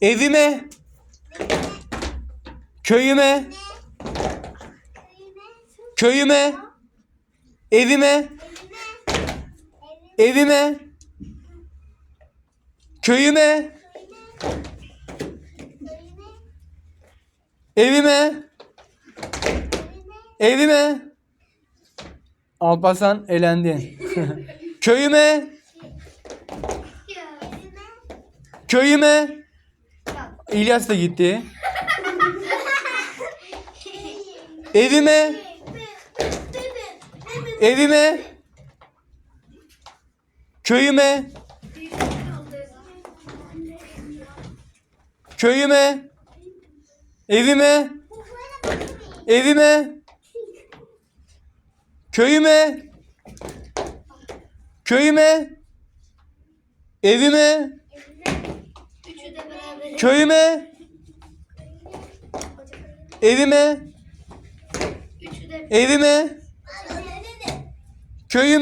Evime. Köyüme. Köyüme. Evime. Evime. Köyüme. Evime. Evime. Alparslan elendin. Köyüme. Köyüme. İlyas da gitti. Evime. Evime. Köyüme. Köyüme. Evime. Evime. Köyüme. Köyüme. Evime. Köyüme. Evime. Evime. Köyüme.